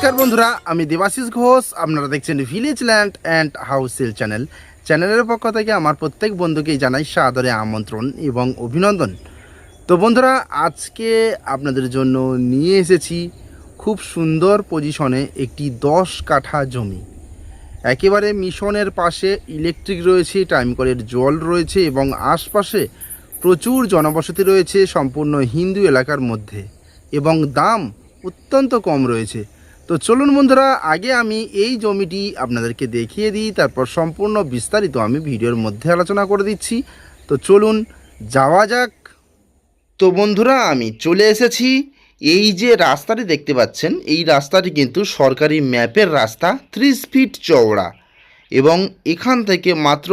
নমস্কার বন্ধুরা, আমি দেবাশিস ঘোষ, আপনারা দেখছেন village land and house sale channel চ্যানেলের পক্ষ থেকে আমার প্রত্যেক বন্ধুকেই জানাই সাদরে আমন্ত্রণ এবং অভিনন্দন। তো বন্ধুরা, আজকে আপনাদের জন্য নিয়ে এসেছি খুব সুন্দর পজিশনে একটি দশ কাঠা জমি। একেবারে মিশনের পাশে ইলেকট্রিক রয়েছে টাইম কলের জল রয়েছে এবং আশপাশে প্রচুর জনবসতি রয়েছে সম্পূর্ণ হিন্দু এলাকার মধ্যে এবং দাম অত্যন্ত কম রয়েছে। তো চলুন বন্ধুরা, আগে আমি এই জমিটি আপনাদেরকে দেখিয়ে দিই, তারপর সম্পূর্ণ বিস্তারিত আমি ভিডিওর মধ্যে আলোচনা করে দিচ্ছি। তো চলুন যাওয়া যাক। তো বন্ধুরা, আমি চলে এসেছি। এই যে রাস্তাটি দেখতে পাচ্ছেন, এই রাস্তাটি কিন্তু সরকারি ম্যাপের রাস্তা, ত্রিশ ফিট চওড়া এবং এখান থেকে মাত্র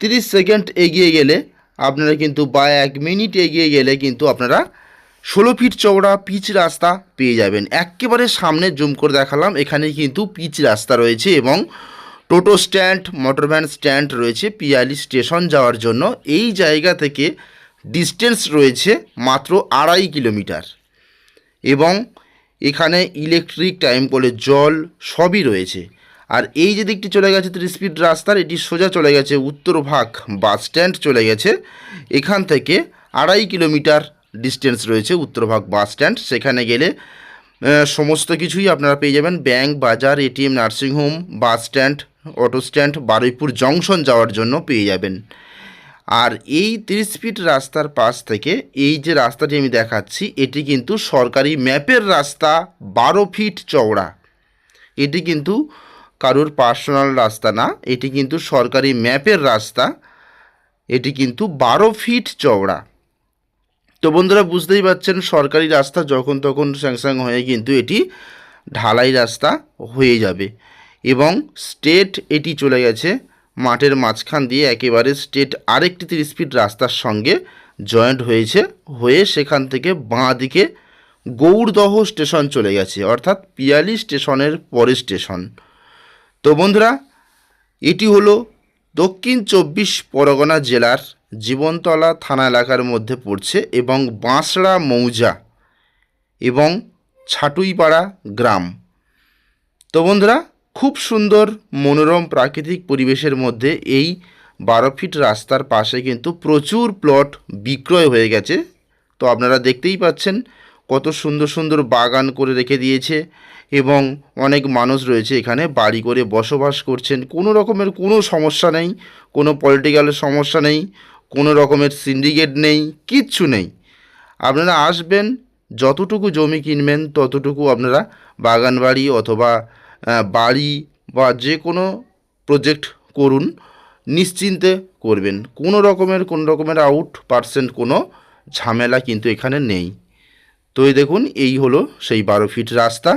তিরিশ সেকেন্ড এগিয়ে গেলে আপনারা কিন্তু বা এক মিনিট এগিয়ে গেলে কিন্তু আপনারা ষোলো ফিট চওড়া পিচ রাস্তা পেয়ে যাবেন। একেবারে সামনে জুম করে দেখালাম, এখানে কিন্তু পিচ রাস্তা রয়েছে এবং টোটো স্ট্যান্ড, মোটরভ্যান স্ট্যান্ড রয়েছে পিয়ালি স্টেশন যাওয়ার জন্য। এই জায়গা থেকে ডিস্টেন্স রয়েছে মাত্র আড়াই কিলোমিটার এবং এখানে ইলেকট্রিক টাইম কলে জল সবই রয়েছে। আর এই যে দিকটি চলে গেছে ত্রিশ ফিট রাস্তার, এটি সোজা চলে গেছে উত্তর ভাগ বাস স্ট্যান্ড চলে গেছে। এখান থেকে আড়াই কিলোমিটার ডিস্টেন্স রয়েছে উত্তরভাগ বাস স্ট্যান্ড সেখানে গেলে সমস্ত কিছুই আপনারা পেয়ে যাবেন। ব্যাংক বাজার ATM nursing home bus stand auto stand Baruipur junction যাওয়ার জন্য পেয়ে যাবেন। আর এই তিরিশ ফিট রাস্তার পাশ থেকে, এই যে রাস্তাটি আমি দেখাচ্ছি, এটি কিন্তু সরকারি ম্যাপের রাস্তা, বারো ফিট চওড়া। এটি কিন্তু কারোর পার্সোনাল রাস্তা না, এটি কিন্তু সরকারি ম্যাপের রাস্তা, এটি কিন্তু বারো ফিট চওড়া। তো বন্ধুরা বুঝতেই পারছেন, সরকারি রাস্তা যখন তখন স্যাংস্যাং হয়ে কিন্তু এটি ঢালাই রাস্তা হয়ে যাবে। এবং স্টেট এটি চলে গেছে মাঠের মাঝখান দিয়ে, একেবারে স্টেট আরেকটি তিরিশ ফিট রাস্তার সঙ্গে জয়েন্ট হয়েছে, হয়ে সেখান থেকে বাঁ দিকে গৌড়দহ স্টেশন চলে গেছে, অর্থাৎ পিয়ালি স্টেশনের পরের স্টেশন তো বন্ধুরা, এটি হলো দক্ষিণ চব্বিশ পরগনা জেলার জীবনতলা থানা এলাকার মধ্যে পড়ছে এবং বাঁশড়া মৌজা এবং ছাটুইপাড়া গ্রাম। তো বন্ধুরা, খুব সুন্দর, মনোরম প্রাকৃতিক পরিবেশের মধ্যে এই বারো ফিট রাস্তার পাশে কিন্তু প্রচুর প্লট বিক্রয় হয়ে গেছে। তো আপনারা দেখতেই পাচ্ছেন কত সুন্দর সুন্দর বাগান করে রেখে দিয়েছে এবং অনেক মানুষ রয়েছে এখানে বাড়ি করে বসবাস করছেন। কোনো রকমের কোনো সমস্যা নেই, কোনো পলিটিক্যালের সমস্যা নেই। কোনো রকমের সিন্ডিকেট নেই, কিচ্ছু নেই। আপনারা আসবেন, যতটুকু জমি কিনবেন, ততটুকু আপনারা বাগান বাড়ি অথবা বাড়ি বা যে কোনো প্রজেক্ট করুন, নিশ্চিন্তে করবেন। কোনো রকমের কোনো রকমের আউট পার্সেন্ট কোনো ঝামেলা কিন্তু এখানে নেই। তো এই দেখুন, এই হলো সেই বারো ফিট রাস্তা।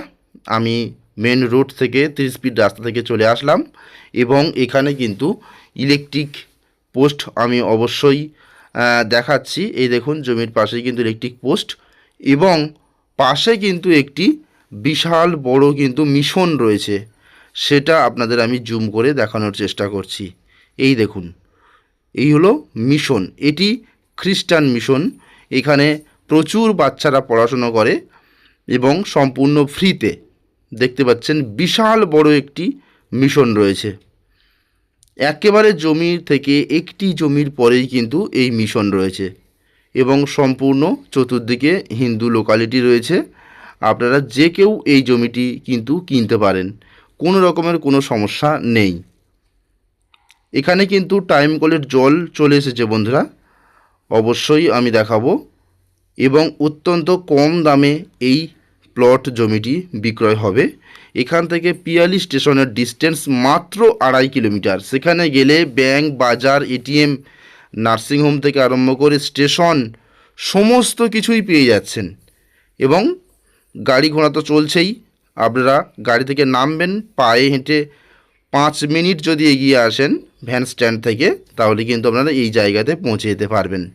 আমি মেন রোড থেকে, তিরিশ ফিট রাস্তা থেকে চলে আসলাম এবং এখানে কিন্তু ইলেকট্রিক পোস্ট আমি অবশ্যই দেখাচ্ছি। এই দেখুন, জমির পাশেই কিন্তু ইলেকট্রিক পোস্ট এবং পাশে কিন্তু একটি বিশাল বড় কিন্তু মিশন রয়েছে। সেটা আপনাদের আমি জুম করে দেখানোর চেষ্টা করছি। এই দেখুন, এই হলো মিশন এটি খ্রিস্টান মিশন এখানে প্রচুর বাচ্চারা পড়াশুনো করে এবং সম্পূর্ণ ফ্রিতে দেখতে পাচ্ছেন, বিশাল বড় একটি মিশন রয়েছে। একেবারে জমি থেকে একটি জমির পরেই কিন্তু এই মিশন রয়েছে। এবং সম্পূর্ণ চতুর্দিকে হিন্দু লোকালিটি রয়েছে। আপনারা যে কেউ এই জমিটি কিন্তু কিনতে পারেন। কোনো রকমের কোনো সমস্যা নেই। এখানে কিন্তু টাইম কলের জল চলে এসেছে বন্ধুরা। অবশ্যই আমি দেখাবো। এবং অত্যন্ত কম দামে এই প্লট জমিটি বিক্রয় হবে। এখান থেকে পিয়ালি স্টেশনের ডিস্টেন্স মাত্র আড়াই কিলোমিটার। সেখানে গেলে ব্যাংক, বাজার এটিএম নার্সিংহোম থেকে আরম্ভ করে স্টেশন সমস্ত কিছুই পেয়ে যাচ্ছেন। এবং গাড়ি ঘোড়া তো চলছেই। আপনারা গাড়ি থেকে নামবেন, পায়ে হেঁটে পাঁচ মিনিট যদি এগিয়ে আসেন ভ্যান স্ট্যান্ড থেকে, তাহলে কিন্তু আপনারা এই জায়গাতে পৌঁছে যেতে পারবেন।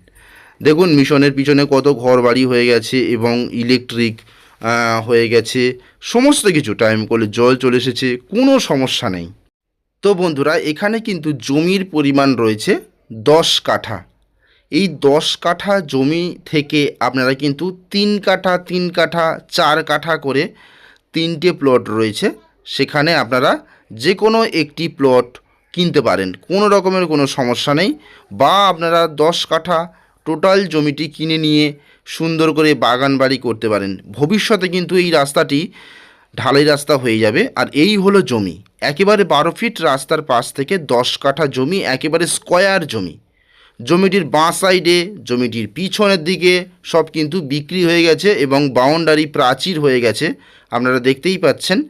দেখুন, মিশনের পিছনে কত ঘর বাড়ি হয়ে গেছে এবং ইলেকট্রিক হয়ে গেছে। সমস্ত কিছু টাইম কলে জল চলে এসেছে, কোনো সমস্যা নেই। তো বন্ধুরা, এখানে কিন্তু জমির পরিমাণ রয়েছে দশ কাঠা। এই দশ কাঠা জমি থেকে আপনারা কিন্তু তিন কাঠা তিন কাঠা, চার কাঠা করে তিনটে প্লট রয়েছে। সেখানে আপনারা যে কোনো একটি প্লট কিনতে পারেন। কোনো রকমের কোনো সমস্যা নেই। বা আপনারা দশ কাঠা টোটাল জমিটি কিনে নিয়ে সুন্দর করে বাগান বাড়ি করতে পারেন। ভবিষ্যতে কিন্তু এই রাস্তাটি ঢালাই রাস্তা হয়ে যাবে। আর এই হলো জমি। একেবারে বারো ফিট রাস্তার পাশ থেকে দশ কাঠা জমি, একেবারে স্কোয়ার জমি। জমিটির বাঁ সাইডে, জমিটির পিছনের দিকে সব কিন্তু বিক্রি হয়ে গেছে এবং বাউন্ডারি প্রাচীর হয়ে গেছে, আপনারা দেখতেই পাচ্ছেন।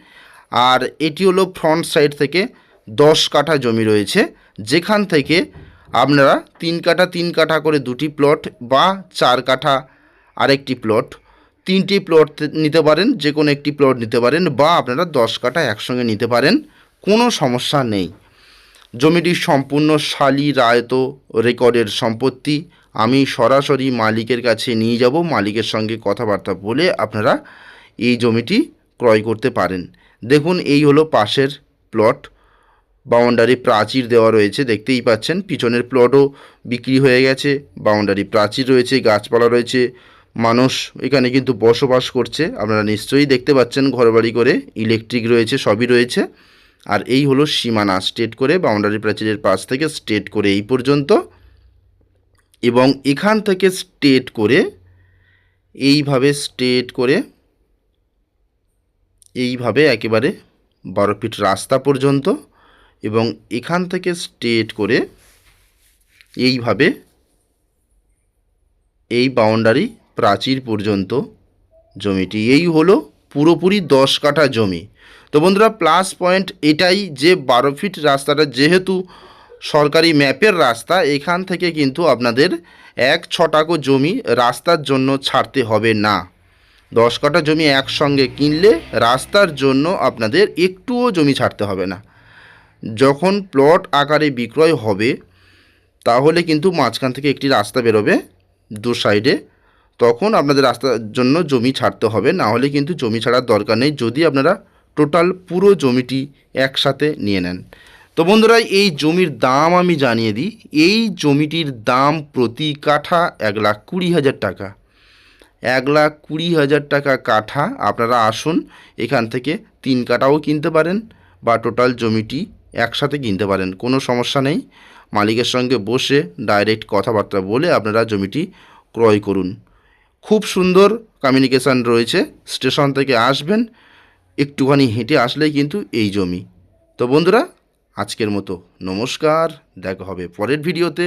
আর এটি হলো ফ্রন্ট সাইড থেকে দশ কাঠা জমি রয়েছে। যেখান থেকে আপনারা তিন কাঠা তিন কাঠা করে দুটি প্লট বা চার কাঠা আরেকটি প্লট তিনটি প্লট নিতে পারেন যে কোনো একটি প্লট নিতে পারেন, বা আপনারা দশ কাঠা একসঙ্গে নিতে পারেন, কোনো সমস্যা নেই। জমিটি সম্পূর্ণ শালি রায়ত রেকর্ডের সম্পত্তি। আমি সরাসরি মালিকের কাছে নিয়ে যাব, মালিকের সঙ্গে কথাবার্তা বলে আপনারা এই জমিটি ক্রয় করতে পারেন। দেখুন, এই হলো পাশের প্লট বাউন্ডারি প্রাচীর দেওয়া রয়েছে, দেখতেই পাচ্ছেন। পিছনের প্লটও বিক্রি হয়ে গেছে, বাউন্ডারি প্রাচীর রয়েছে, গাছপালা রয়েছে মানুষ এখানে কিন্তু বসবাস করছে। আপনারা নিশ্চয়ই দেখতে পাচ্ছেন ঘরবাড়ি করে ইলেকট্রিক রয়েছে, সবই রয়েছে। আর এই হলো সীমানা, স্টেট করে, বাউন্ডারি প্রাচীরের পাশ থেকে স্টেট করে এই পর্যন্ত। এবং এখান থেকে স্টেট করে, এইভাবে স্টেট করে, এইভাবে একেবারে বারো ফিট রাস্তা পর্যন্ত এবং এখান থেকে স্টেট করে, এইভাবে এই বাউন্ডারি প্রাচীর পর্যন্ত জমিটি। এই হলো পুরোপুরি দশ কাঠা জমি। তো বন্ধুরা প্লাস পয়েন্ট এটাই যে বারো ফিট রাস্তাটা, যেহেতু সরকারি ম্যাপের রাস্তা, এখান থেকে কিন্তু আপনাদের এক ছটাকো জমি রাস্তার জন্য ছাড়তে হবে না। দশ কাঠা জমি একসঙ্গে কিনলে রাস্তার জন্য আপনাদের একটুও জমি ছাড়তে হবে না। যখন প্লট আকারে বিক্রয় হবে, তাহলে কিন্তু মাঝখান থেকে একটি রাস্তা বেরোবে দু সাইডে তখন আপনাদের রাস্তার জন্য জমি ছাড়তে হবে। না হলে কিন্তু জমি ছাড়ার দরকার নেই। যদি আপনারা টোটাল পুরো জমিটি একসাথে নিয়ে নেন। তো বন্ধুরা, এই জমির দাম আমি জানিয়ে দিই। এই জমিটির দাম প্রতি কাঠা এক লাখ কুড়ি হাজার টাকা। এক লাখ কুড়ি হাজার টাকা কাঠা আপনারা আসুন, এখান থেকে তিন কাঠাও কিনতে পারেন বা টোটাল জমিটি একসাথে কিনতে পারেন। কোনো সমস্যা নেই। মালিকের সঙ্গে বসে ডাইরেক্ট কথাবার্তা বলে আপনারা জমিটি ক্রয় করুন। খুব সুন্দর কমিউনিকেশান রয়েছে। স্টেশন থেকে আসবেন, একটুখানি হেঁটে আসলেই কিন্তু এই জমি। তো বন্ধুরা, আজকের মতো নমস্কার, দেখা হবে পরের ভিডিওতে